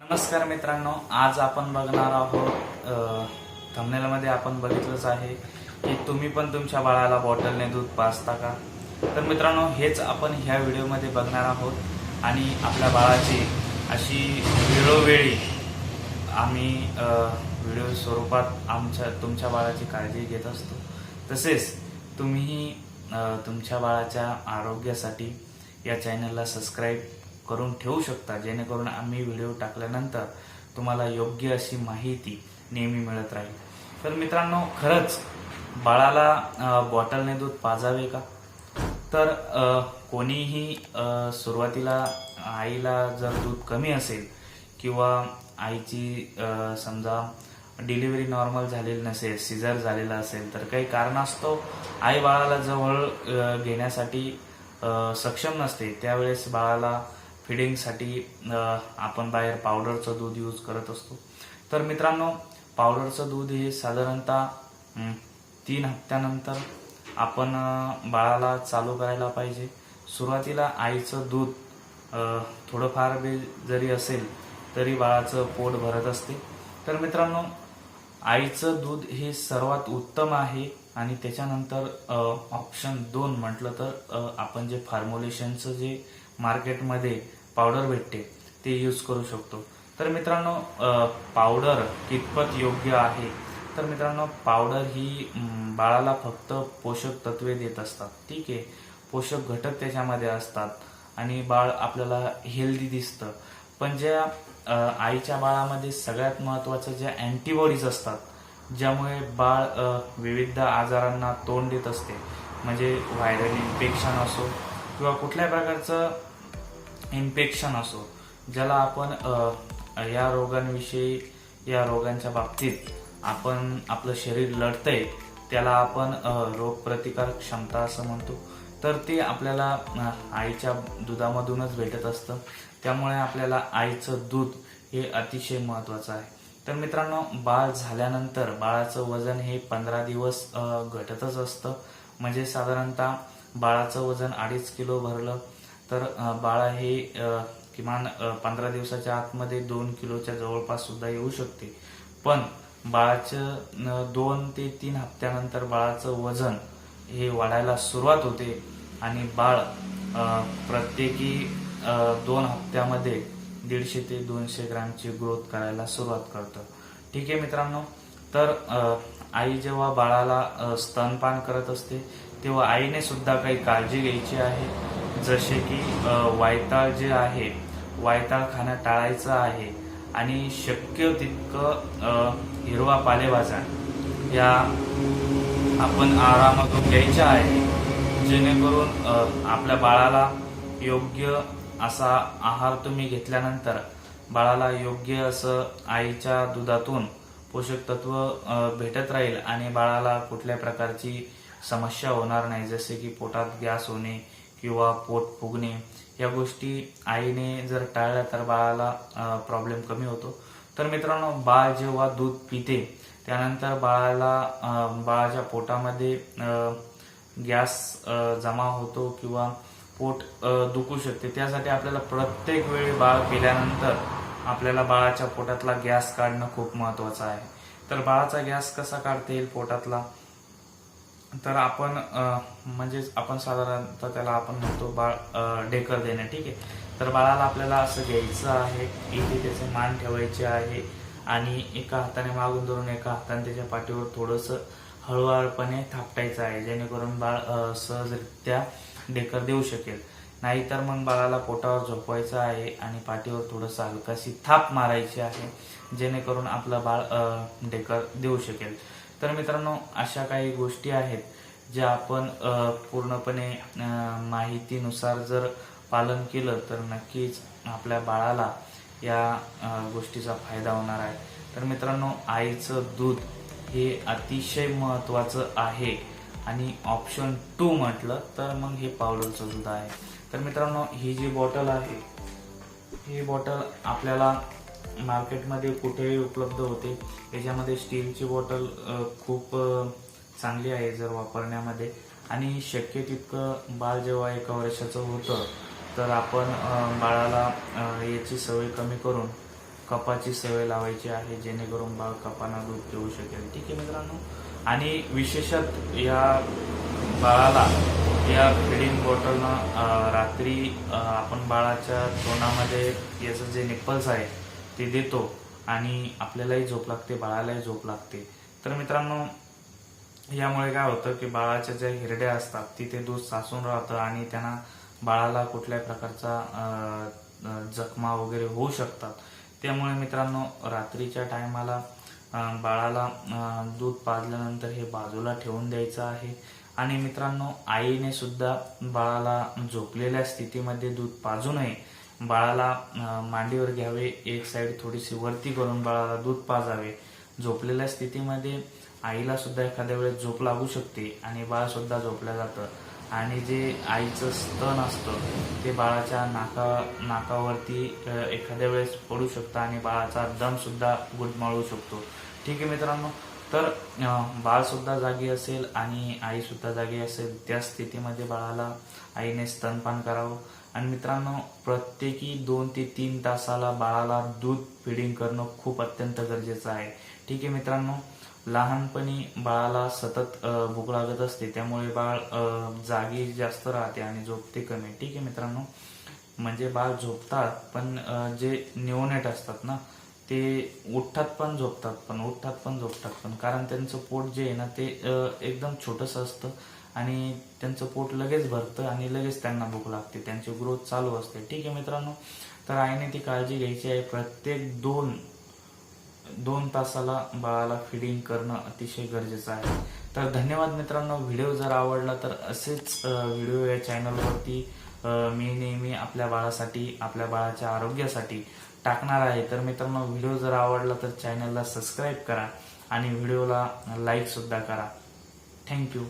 नमस्कार मित्रांनो आज आपण बघणार आहोत थमनेलमध्ये आपण बघितलंच आहे की तुम्ही पण तुमच्या बाळाला बॉटलने दूध पाजता का? तर मित्रांनो हेच आपण ह्या व्हिडिओमध्ये बघणार आहोत आणि आपल्या बाळाची अशी वेळोवेळी आम्ही व्हिडिओ स्वरूपात आमच्या तुमच्या बाळाची काळजी घेत असतो. तसेच तुम्हीही तुमच्या बाळाच्या आरोग्यासाठी या चॅनलला सबस्क्राईब करून ठेवू शकता जेणेकरून आम्ही व्हिडिओ टाकल्यानंतर तुम्हाला योग्य अशी माहिती नेहमी मिळत राहील. तर मित्रांनो खरंच बाळाला बॉटलने दूध पाजावे का? तर कोणीही सुरुवातीला आईला जर दूध कमी असेल किंवा आईची समजा डिलिव्हरी नॉर्मल झालेली नसेल सिझर झालेला असेल तर काही कारणास्तव आई बाळाला जवळ घेण्यासाठी सक्षम नसते. त्यावेळेस बाळाला फिडिंगसाठी आपण बाहेर पावडरचं दूध यूज करत असतो. तर मित्रांनो पावडरचं दूध हे साधारणतः तीन हप्त्यानंतर आपण बाळाला चालू करायला पाहिजे. सुरुवातीला आईचं दूध थोडंफार बी जरी असेल तरी बाळाचं पोट भरत असते. तर मित्रांनो आईचं दूध हे सर्वात उत्तम आहे आणि त्याच्यानंतर ऑप्शन दोन म्हटलं तर आपण जे फार्म्युलेशनचं जे मार्केटमध्ये पावडर भेटते ते यूज करू शकतो. तर मित्रांनो पावडर कितपत योग्य आहे? तर मित्रांनो पावडर ही बाळाला फक्त पोषक तत्वे देत असतात. ठीक आहे? पोषक घटक त्याच्यामध्ये असतात आणि बाळ आपल्याला हेल्दी दिसतं. पण ज्या आईच्या बाळामध्ये सगळ्यात महत्वाचं ज्या अँटीबॉडीज असतात ज्यामुळे बाळ विविध आजारांना तोंड देत असते. म्हणजे व्हायरल इन्फेक्शन असो किंवा कुठल्या प्रकारचं इन्फेक्शन असो ज्याला आपण या रोगांविषयी या रोगांच्या बाबतीत आपण आपलं शरीर लढतंय त्याला आपण रोगप्रतिकारक क्षमता असं म्हणतो. तर ते आपल्याला आईच्या दुधामधूनच भेटत असतं. त्यामुळे आपल्याला आईचं दूध हे अतिशय महत्वाचं आहे. तर मित्रांनो बाळ झाल्यानंतर बाळाचं वजन हे पंधरा दिवस घटतच असतं. म्हणजे साधारणतः बाळाचं वजन अडीच किलो भरलं तर बाळ हे किमान पंधरा दिवसाच्या आतमध्ये दोन किलोच्या जवळपास सुद्धा येऊ शकते. पण बाळाचं दोन ते तीन हप्त्यानंतर बाळाचं वजन हे वाढायला सुरुवात होते. आणि बाळ प्रत्येकी दोन हप्त्यामध्ये दीडशे ते दोनशे ग्रॅमची ग्रोथ करायला सुरुवात करतं. ठीक आहे मित्रांनो? तर आई जेव्हा बाळाला स्तनपान करत असते तेव्हा आईने सुद्धा काही काळजी घ्यायची आहे. जसे की वायताळ जे आहे वायताळ खाणं टाळायचं आहे. आणि शक्य तितकं हिरवा पालेभाज्या या आपण आरामातून घ्यायच्या आहे. जेणेकरून आपल्या बाळाला योग्य असा आहार तुम्ही घेतल्यानंतर बाळाला योग्य असं आईच्या दुधातून पोषक तत्व भेटत राहील आणि बाळाला कुठल्या प्रकारची समस्या होणार नाही जसे की पोटात गॅस होणे किंवा पोट फुगणे या गोष्टी आईने जर टाळल्या तर बाळाला प्रॉब्लेम कमी होतो. तर मित्रांनो बाळ जेव्हा दूध पिते त्यानंतर बाळाला बाळाच्या पोटामध्ये गॅस जमा होतो किंवा पोट दुखू शकते. त्यासाठी आपल्याला प्रत्येक वेळी बाळ केल्यानंतर आपल्याला बाळाच्या पोटातला गॅस काढणं खूप महत्वाचं आहे. तर बाळाचा गॅस कसा काढता येईल पोटातला? तर आपण म्हणजेच आपण साधारणतः त्याला आपण म्हणतो बाळ ढेकर देणे ठीक आहे? तर बाळाला आपल्याला असं घ्यायचं आहे इथे त्याचे मान ठेवायचे आहे आणि एका हाताने मागून धरून एका हाताने त्याच्या पाठीवर थोडंसं हळूवारपणे थापटायचं आहे जेणेकरून बाळ सहजरित्या ढेकर देऊ शकेल. नाहीतर मग बाळाला पोटावर झोपवायचं आहे आणि पाठीवर थोडंसं हलकाशी थाप मारायची आहे जेणेकरून आपलं बाळ डेकर ढेकर देऊ शकेल. तर मित्रांनो अशा काही गोष्टी आहेत ज्या आपण पूर्णपणे माहितीनुसार जर पालन केलं तर नक्कीच आपल्या बाळाला या गोष्टीचा फायदा होणार आहे. तर मित्रांनो आईचं दूध हे अतिशय महत्त्वाचं आहे. आणि ऑप्शन टू म्हटलं तर मग हे पावडरचं दूध आहे. तर मित्रांनो ही जी बॉटल आहे ही बॉटल आपल्याला मार्केटमध्ये कुठेही उपलब्ध होते. याच्यामध्ये स्टीलची बॉटल खूप चांगली आहे जर वापरण्यामध्ये. आणि शक्य तितकं बाळ जेव्हा एका वर्षाचं होतं तर आपण बाळाला याची सवय कमी करून कपाची सवय लावायची आहे जेणेकरून बाळ कपाना दूध देऊ शकेल. ठीक आहे मित्रांनो? आणि विशेषत या बाळाला या फिडिंग बॉटलनं रात्री आपण बाळाच्या तोंडामध्ये याचं जे निप्पल्स आहे ते देतो आणि आपल्यालाही झोप लागते बाळालाही झोप लागते. तर मित्रांनो यामुळे काय होतं की बाळाच्या ज्या हिरड्या असतात तिथे दूध साचून राहतं आणि त्यांना बाळाला कुठल्याही प्रकारचा जखमा वगैरे होऊ शकतात. त्यामुळे मित्रांनो रात्रीच्या टायमाला बाळाला दूध पाजल्यानंतर हे बाजूला ठेवून द्यायचं आहे. आणि मित्रांनो आईने सुद्धा बाळाला झोपलेल्या स्थितीमध्ये दूध पाजू नये. बाळाला मांडीवर घ्यावे एक साईड थोडीशी वरती करून बाळाला दूध पाजावे. झोपलेल्या स्थितीमध्ये आईला सुद्धा एखाद्या वेळेस झोप लागू शकते आणि बाळ सुद्धा झोपल्या जातं. आणि जे आईचं स्तन असतं ते बाळाच्या नाका नाकावरती एखाद्या वेळेस पडू शकतं आणि बाळाचा दमसुद्धा गुदमाळू शकतो. ठीक आहे मित्रांनो? तर बाळसुद्धा जागी असेल आणि आईसुद्धा जागी असेल त्या स्थितीमध्ये बाळाला आईने स्तनपान करावं. आणि मित्रांनो प्रत्येकी दोन ते तीन तासाला बाळाला दूध फिडिंग करणं खूप अत्यंत गरजेचं आहे. ठीक आहे मित्रांनो? लहानपणी बाळाला सतत भूक लागत असते. त्यामुळे बाळ जागी जास्त राहते आणि झोपते कमी. ठीक आहे मित्रांनो? म्हणजे बाळ झोपतात पण जे निओनेट असतात ना ते उठतात पण झोपतात पण उठतात पण झोपतात. पण कारण त्यांचं पोट जे आहे ना ते एकदम छोटंसं असतं आणि त्यांचं पोट लगेच भरतं आणि लगेच त्यांना भूक लागते. त्यांची ग्रोथ चालू असते. ठीक आहे मित्रांनो? तर आईने ती काळजी घ्यायची आहे. प्रत्येक दोन दोन तासाला बाळाला फिडिंग करणं अतिशय गरजेचं आहे. तर धन्यवाद मित्रांनो व्हिडिओ जर आवडला तर असेच व्हिडिओ या चॅनलवरती मी नेहमी आपल्या बाळासाठी आपल्या बाळाच्या आरोग्यासाठी टाकणार आहे. तर मित्रांनो व्हिडिओ जर आवडला तर चॅनलला सबस्क्राईब करा आणि व्हिडिओला लाईक सुद्धा करा. थँक्यू